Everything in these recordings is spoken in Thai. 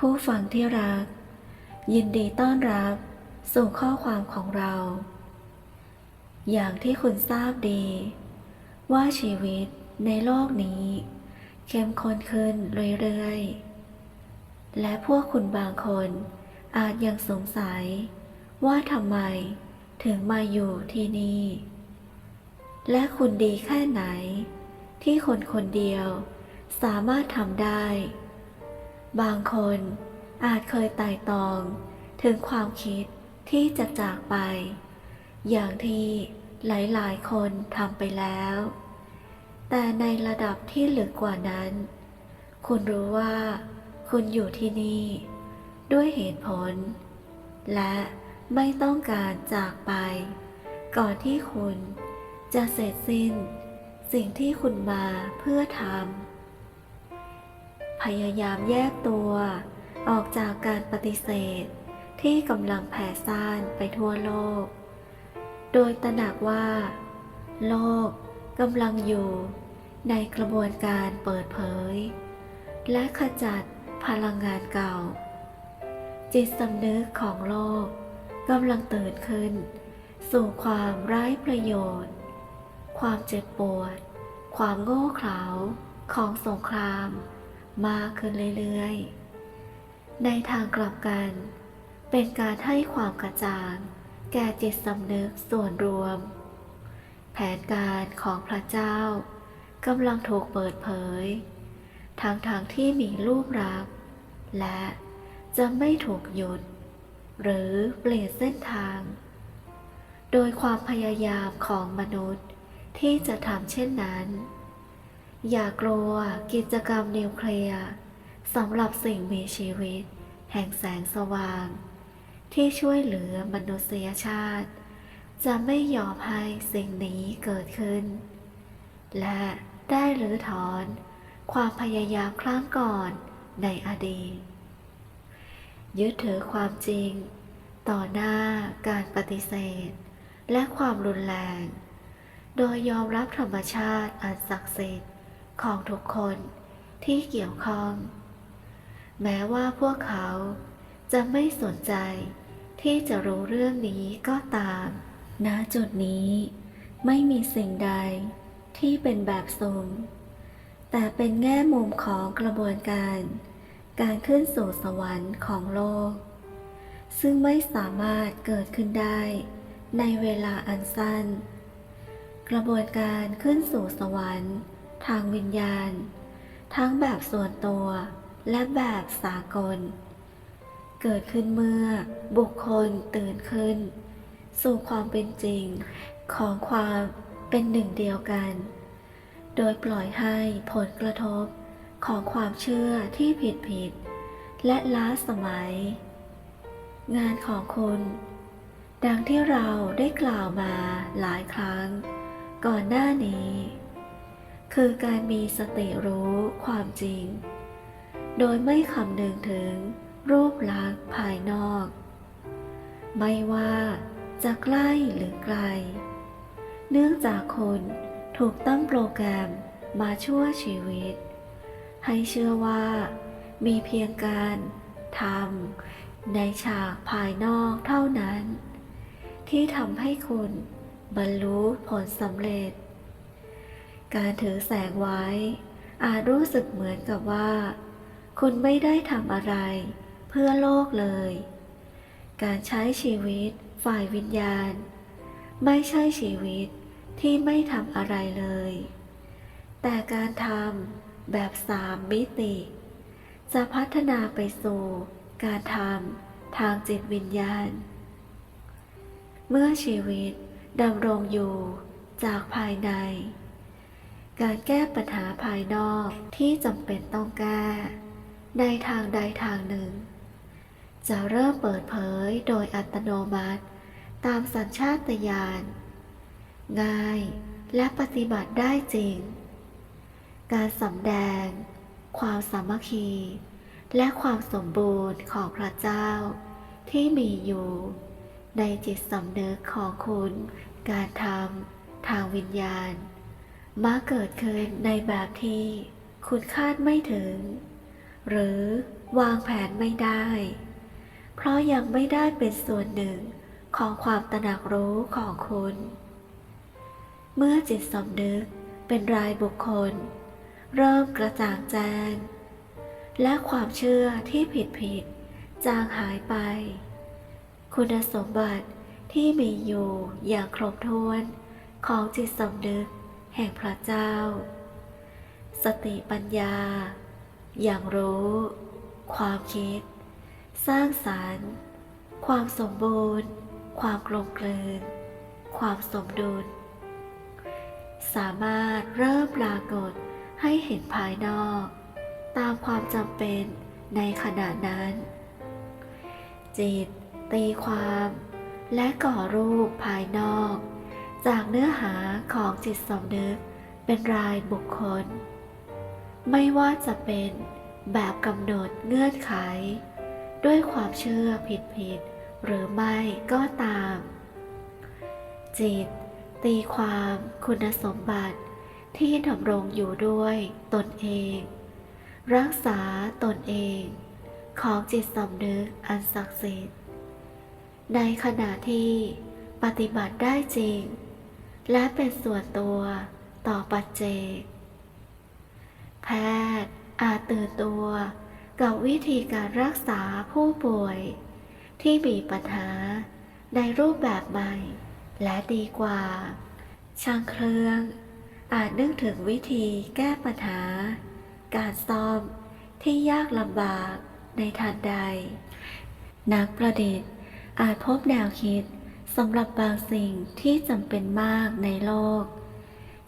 ผู้ฟังที่รัก ยินดีต้อนรับ สู่ข้อความของเรา อย่างที่คุณทราบดี ว่าชีวิตในโลกนี้ เข้มข้นขึ้นเรื่อยๆ และพวกคุณบางคนอาจยังสงสัย ว่าทำไมถึงมาอยู่ที่นี่ และคุณดีแค่ไหน ที่คนคนเดียวสามารถทำได้ บางคนอาจเคยไต่ตองถึงความคิดที่จะจากไป อย่างที่หลายๆ คนทำไปแล้ว แต่ในระดับที่ลึกกว่านั้น คุณรู้ว่า คุณอยู่ที่นี่ ด้วยเหตุผล และไม่ต้องการจากไป ก่อนที่คุณจะเสร็จสิ้น สิ่งที่คุณมาเพื่อทำ พยายามแยกตัว ออกจากการปฏิเสธ ที่กำลังแผ่ซ่านไปทั่วโลก โดยตระหนักว่า โลกกำลังอยู่ในกระบวนการเปิดเผย และขจัดพลังงานเก่า จิตสำนึกของโลกกำลังตื่นขึ้น สู่ความไร้ประโยชน์ ความเจ็บปวด ความโง่เขลาของสงคราม มากขึ้นเรื่อยๆ ในทางกลับกัน เป็นการให้ความกระจ่าง แก่จิตสำนึกส่วนรวม แผนการของพระเจ้ากำลังถูกเปิดเผย ทางทางๆที่มีรูปรับและจะไม่ถูกหยุด หรือเปลี่ยนเส้นทาง โดยความพยายามของมนุษย์ที่จะทำเช่นนั้น อย่ากลัวกิจกรรมนิวเคลียร์สำหรับสิ่งมีชีวิต แห่งแสงสว่าง ที่ช่วยเหลือมนุษยชาติ จะไม่ยอมให้สิ่งนี้เกิดขึ้น และได้หรือถอน ความพยายามครั้งก่อนในอดีต ยึดถือความจริง ต่อหน้าการปฏิเสธ และความรุนแรง โดยยอมรับธรรมชาติอันศักดิ์สิทธิ์ ของทุกคนที่เกี่ยวข้อง แม้ว่าพวกเขาจะไม่สนใจที่จะรู้เรื่องนี้ก็ตาม ณ จุดนี้ไม่มีสิ่งใดที่เป็นแบบสุ่มแต่เป็นแง่มุมของกระบวนการ การขึ้นสู่สวรรค์ของโลก ซึ่งไม่สามารถเกิดขึ้นได้ในเวลาอันสั้น กระบวนการขึ้นสู่สวรรค์ ทางวิญญาณ ทั้งแบบส่วนตัวและแบบสากล เกิดขึ้นเมื่อบุคคลตื่นขึ้น สู่ความเป็นจริงของความเป็นหนึ่งเดียวกัน โดยปล่อยให้ผลกระทบของความเชื่อที่ผิดผิดๆและล้าสมัย งานของคุณ ดังที่เราได้กล่าวมาหลายครั้ง ก่อนหน้านี้ คือการมีสติรู้ความจริง โดยไม่คำนึงถึงรูปลักษณ์ภายนอก ไม่ว่าจะใกล้หรือไกล เนื่องจากคนถูกตั้งโปรแกรมมาชั่วชีวิต ให้เชื่อว่ามีเพียงการทำในฉากภายนอกเท่านั้น ที่ทำให้คุณบรรลุผลสำเร็จ การถือแสงไว้ อาจรู้สึกเหมือนกับว่า คุณไม่ได้ทำอะไร เพื่อโลกเลย การใช้ชีวิตฝ่ายวิญญาณ ไม่ใช่ชีวิตที่ไม่ทำอะไรเลย แต่การทำแบบสามมิติ จะพัฒนาไปสู่การทำทางจิตวิญญาณ เมื่อชีวิตดำรงอยู่จากภายใน การแก้ปัญหาภายนอกที่จำเป็นต้องแก้ ในทางใดทางหนึ่ง จะเริ่มเปิดเผยโดยอัตโนมัติ ตามสัญชาตญาณง่ายและปฏิบัติได้จริง การสำแดง ความสามัคคี และความสมบูรณ์ของพระเจ้า ที่มีอยู่ ในจิตสำนึกของคุณ การทำทางวิญญาณ มาเกิดขึ้นในแบบที่คุณคาดไม่ถึง หรือวางแผนไม่ได้ เพราะยังไม่ได้เป็นส่วนหนึ่งของความตระหนักรู้ของคุณ เมื่อจิตสำนึกเป็นรายบุคคล เริ่มกระจ่างแจ้ง และความเชื่อที่ผิดผิดๆจางหายไป คุณสมบัติที่มีอยู่อย่างครบถ้วนของจิตสำนึก แห่งพระเจ้า สติปัญญา อย่างรู้ ความคิด สร้างสรรค์ ความสมบูรณ์ ความกลมกลืน ความสมดุล สามารถเริ่มปรากฏให้เห็นภายนอก ตามความจำเป็นในขณะนั้น จิต ตีความ และก่อรูปภายนอก จากเนื้อหาของจิตสำนึกเป็นรายบุคคล ไม่ว่าจะเป็นแบบกำหนดเงื่อนไข ด้วยความเชื่อผิดๆหรือไม่ก็ตาม จิต ตีความคุณสมบัติที่ดำรงอยู่ด้วยตนเอง รักษาตนเอง ของจิตสำนึกอันศักดิ์สิทธิ์ในขณะที่ปฏิบัติได้จริง และเป็นส่วนตัวต่อปัจเจก แพทย์อาจตื่นตัวกับวิธีการรักษาผู้ป่วย ที่มีปัญหาในรูปแบบใหม่ และดีกว่า ช่างเครื่อง อาจนึกถึงวิธีแก้ปัญหา การซ่อมที่ยากลำบากในทันใด นักประดิษฐ์อาจพบแนวคิด สำหรับบางสิ่งที่จำเป็นมากในโลก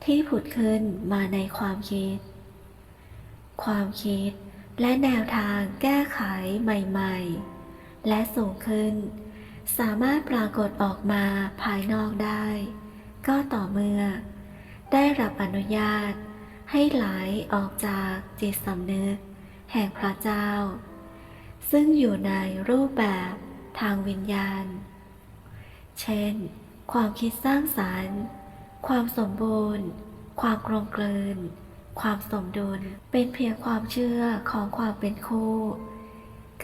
ที่ผุดขึ้นมาในความคิด ความคิดและแนวทางแก้ไขใหม่ๆ และสูงขึ้น สามารถปรากฏออกมาภายนอกได้ ก็ต่อเมื่อ ได้รับอนุญาตให้ไหลออกจากจิตสำนึก แห่งพระเจ้า ซึ่งอยู่ในรูปแบบทางวิญญาณ เช่น ความคิดสร้างสรรค์ ความสมบูรณ์ ความกลมกลืน ความสมดุล เป็นเพียงความเชื่อของความเป็นคู่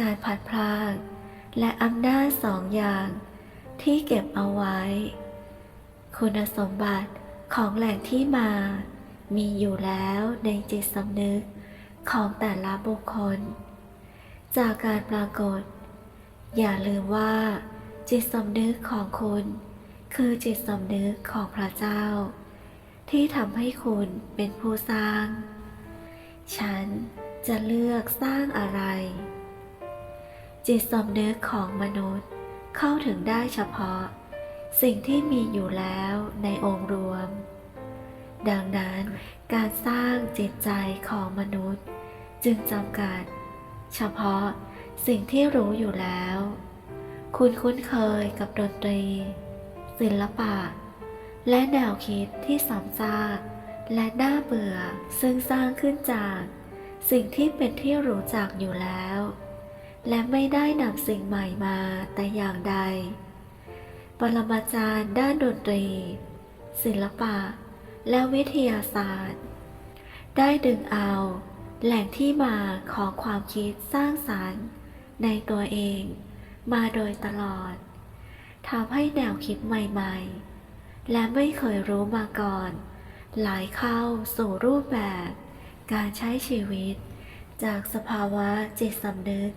การผัดพลาดและอำนาจสองอย่าง ที่เก็บเอาไว้ คุณสมบัติของแหล่งที่มา มีอยู่แล้วในจิตสำนึกของแต่ละบุคคล จากการปรากฏ อย่าลืมว่า จิตสำนึกของคุณ คือจิตสำนึกของพระเจ้า ที่ทำให้คุณเป็นผู้สร้าง ฉันจะเลือกสร้างอะไร จิตสำนึกของมนุษย์เข้าถึงได้เฉพาะ สิ่งที่มีอยู่แล้วในองค์รวม ดังนั้นการสร้างจิตใจของมนุษย์ จึงจำกัด เฉพาะสิ่งที่รู้อยู่แล้ว คุณคุ้นเคยกับดนตรี ศิลปะ และแนวคิดที่ซ้ำซากและน่าเบื่อซึ่งสร้างขึ้นจากสิ่งที่เป็นที่รู้จักอยู่แล้ว และไม่ได้นำสิ่งใหม่มาแต่อย่างใด ปรมาจารย์ด้านดนตรี ศิลปะ และวิทยาศาสตร์ ได้ดึงเอาแหล่งที่มาของความคิดสร้างสรรค์ในตัวเอง มาโดยตลอดทำให้แนวคิดใหม่ๆ และไม่เคยรู้มาก่อน หลายเข้าสู่รูปแบบ การใช้ชีวิต จากสภาวะจิตสำนึก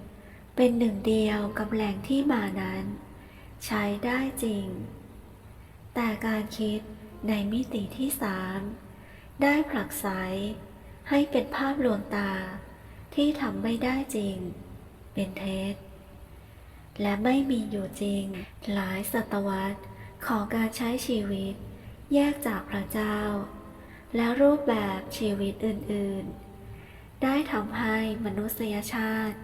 เป็นหนึ่งเดียวกับแหล่งที่มานั้น ใช้ได้จริง แต่การคิดในมิติที่สามได้ผลักไสให้เป็นภาพลวงตาที่ทำไม่ได้จริง เป็นเท็จ และไม่มีอยู่จริง หลายศตวรรษของการใช้ชีวิต แยกจากพระเจ้า และรูปแบบชีวิตอื่นๆ ได้ทำให้มนุษยชาติ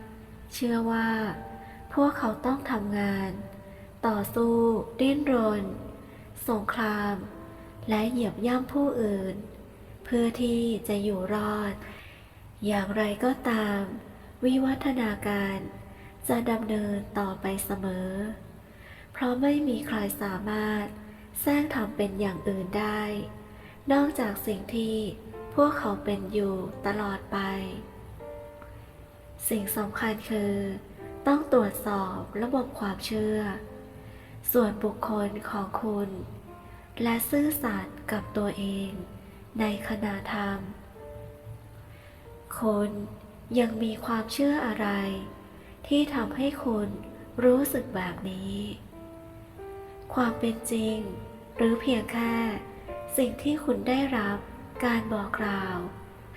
เชื่อว่า พวกเขาต้องทำงาน ต่อสู้ ดิ้นรน สงคราม และเหยียบย่ำผู้อื่น เพื่อที่จะอยู่รอด อย่างไรก็ตาม วิวัฒนาการ จะดำเนินต่อไปเสมอ เพราะไม่มีใครสามารถแทรกทำเป็นอย่างอื่นได้ นอกจากสิ่งที่พวกเขาเป็นอยู่ตลอดไป สิ่งสำคัญคือ ต้องตรวจสอบระบบความเชื่อ ส่วนบุคคลของคุณ และซื่อสัตย์กับตัวเองในขณะทำคุณยังมีความเชื่ออะไร ที่ทำให้คุณรู้สึกแบบนี้ ความเป็นจริง หรือเพียงแค่สิ่งที่คุณได้รับการบอกกล่าว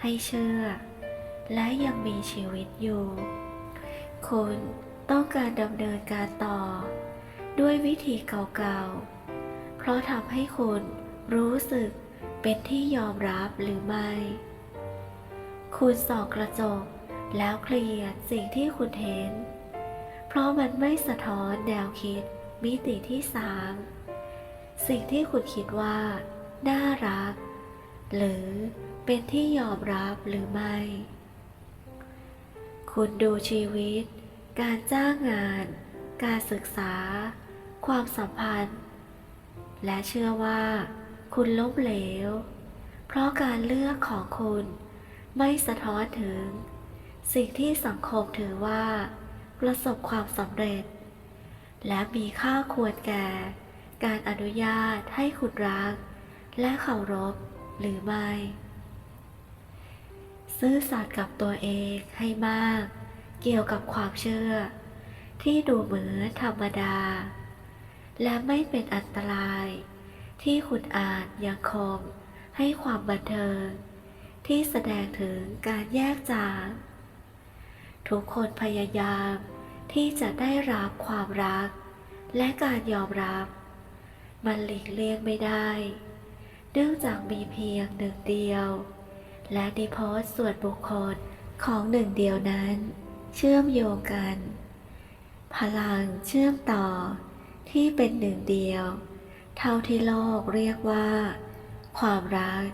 ให้เชื่อ และยังมีชีวิตอยู่ คุณต้องการดำเนินการต่อ ด้วยวิธีเก่าๆ เพราะทำให้คุณรู้สึกเป็นที่ยอมรับหรือไม่ คุณส่องกระจก แล้วเคลียร์สิ่งที่คุณเห็น เพราะมันไม่สะท้อนแนวคิดมิติที่สามสิ่งที่คุณคิดว่า น่ารัก หรือเป็นที่ยอมรับหรือไม่ คุณดูชีวิต การจ้างงาน การศึกษา ความสัมพันธ์ และเชื่อว่า คุณล้มเหลว เพราะการเลือกของคุณไม่สะท้อนถึง สิ่งที่สังคมถือว่า ประสบความสำเร็จ และมีค่าควรแก่ การอนุญาตให้คุณรัก และเคารพหรือไม่ ซื่อสัตย์กับตัวเองให้มาก เกี่ยวกับความเชื่อ ที่ดูเหมือนธรรมดา และไม่เป็นอันตราย ที่คุณอาจยังคงให้ความบันเทิงที่แสดงถึงการแยกจาง ทุกคนพยายามที่จะได้รับความรัก และการยอมรับ มันหลีกเลี่ยงไม่ได้ เนื่องจากมีเพียงหนึ่งเดียว และดีโพสส่วนบุคคลของหนึ่งเดียวนั้น เชื่อมโยงกัน พลังเชื่อมต่อที่เป็นหนึ่งเดียว เท่าที่โลกเรียกว่า ความรัก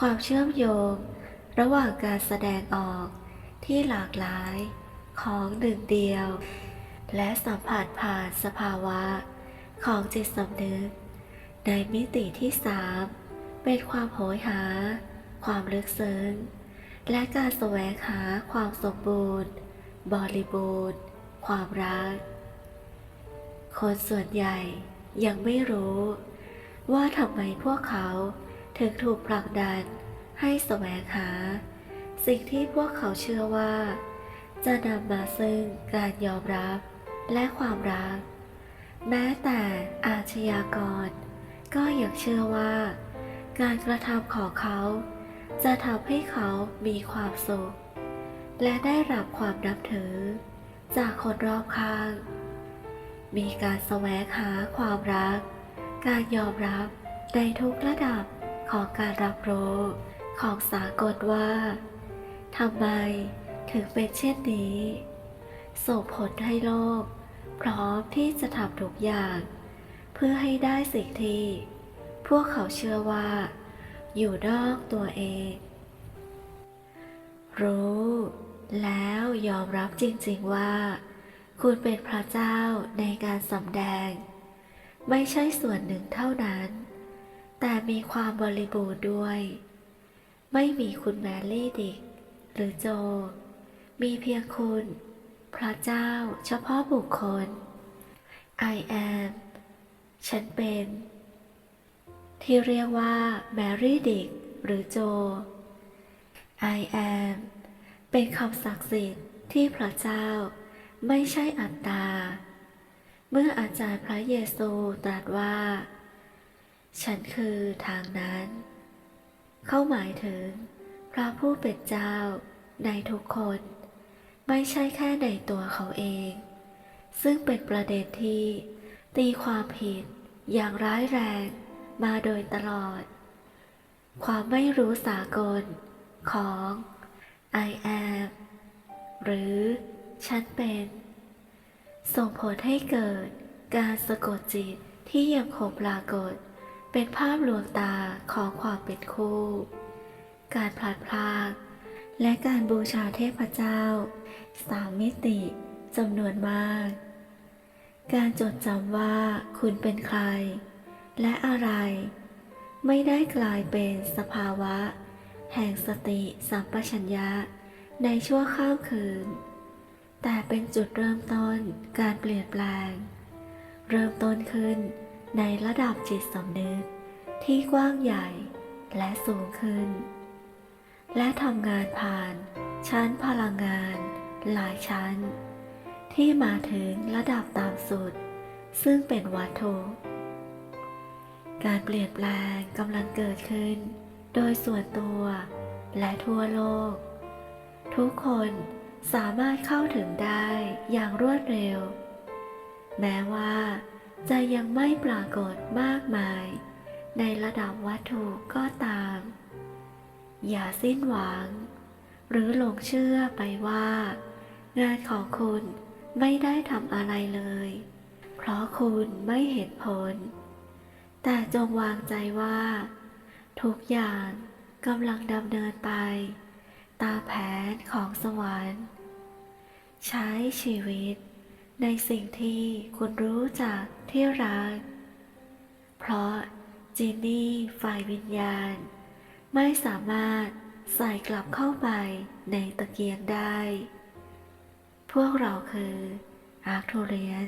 ความเชื่อมโยง ระหว่างการแสดงออก ที่หลากหลายของหนึ่งเดียว และสัมผัสผ่านสภาวะของจิตสำนึก ในมิติที่สามเป็นความโหยหา ความลึกซึ้ง และการแสวงหาความสมบูรณ์ บริบูรณ์ ความรัก คนส่วนใหญ่ยังไม่รู้ ว่าทำไมพวกเขาถึงถูกผลักดันให้แสวงหา สิ่งที่พวกเขาเชื่อว่า จะนำมาซึ่งการยอมรับและความรัก แม้แต่อาชญากร ก็ยังเชื่อว่า การกระทำของเขา จะทำให้เขามีความสุข และได้รับความนับถือ จากคนรอบข้าง มีการแสวงหาความรัก การยอมรับในทุกระดับของการรับรู้ของสากลว่า ทำไมถึงเป็นเช่นนี้ ส่งผลให้โลก พร้อมที่จะทำทุกอย่าง เพื่อให้ได้สิ่งที่ พวกเขาเชื่อว่า อยู่นอกตัวเอง รู้ แล้วยอมรับจริงๆว่า คุณเป็นพระเจ้าในการสำแดง ไม่ใช่ส่วนหนึ่งเท่านั้น แต่มีความบริบูรณ์ด้วย ไม่มีคุณแมรี่ดิก หรือโจ มีเพียงคุณ พระเจ้าเฉพาะบุคคล I am ฉันเป็น ที่เรียกว่าแมรี่ดิกหรือโจ I am เป็นคำศักดิ์สิทธิ์ที่พระเจ้าไม่ใช่อัตตา เมื่ออาจารย์พระเยซูตรัสว่า ฉันคือทางนั้น เข้าหมายถึง พระผู้เป็นเจ้าในทุกคน ไม่ใช่แค่ในตัวเขาเอง ซึ่งเป็นประเด็นที่ตีความผิดอย่างร้ายแรงมาโดยตลอด ความไม่รู้สากลของ I am หรือฉันเป็น ส่งผลให้เกิดการสะกดจิตที่ยังคงปรากฏเป็นภาพลวงตาของความเป็นคู่ การพลัดพราก และการบูชาเทพเจ้าสามมิติจำนวนมาก การจดจำว่าคุณเป็นใคร และอะไร ไม่ได้กลายเป็นสภาวะ แห่งสติสัมปชัญญะในชั่วข้ามคืน แต่เป็นจุดเริ่มต้นการเปลี่ยนแปลง เริ่มต้นขึ้นในระดับจิตสำนึกที่กว้างใหญ่และสูงขึ้น และทำงานผ่าน ชั้นพลังงาน หลายชั้น ที่มาถึงระดับต่ำสุด ซึ่งเป็นวัตถุ การเปลี่ยนแปลงกำลังเกิดขึ้น โดยส่วนตัวและทั่วโลก ทุกคนสามารถเข้าถึงได้อย่างรวดเร็ว แม้ว่าจะยังไม่ปรากฏมากมาย ในระดับวัตถุก็ตาม อย่าสิ้นหวัง หรือหลงเชื่อไปว่า งานของคุณไม่ได้ทำอะไรเลย เพราะคุณไม่เห็นผล แต่จงวางใจว่า ทุกอย่างกำลังดำเนินไป ตามแผนของสวรรค์ ใช้ชีวิตในสิ่งที่คุณรู้จักที่รัก เพราะจีนี่ฝ่ายวิญญาณ ไม่สามารถใส่กลับเข้าไปในตะเกียงได้ พวกเราคืออาร์คโทเรียน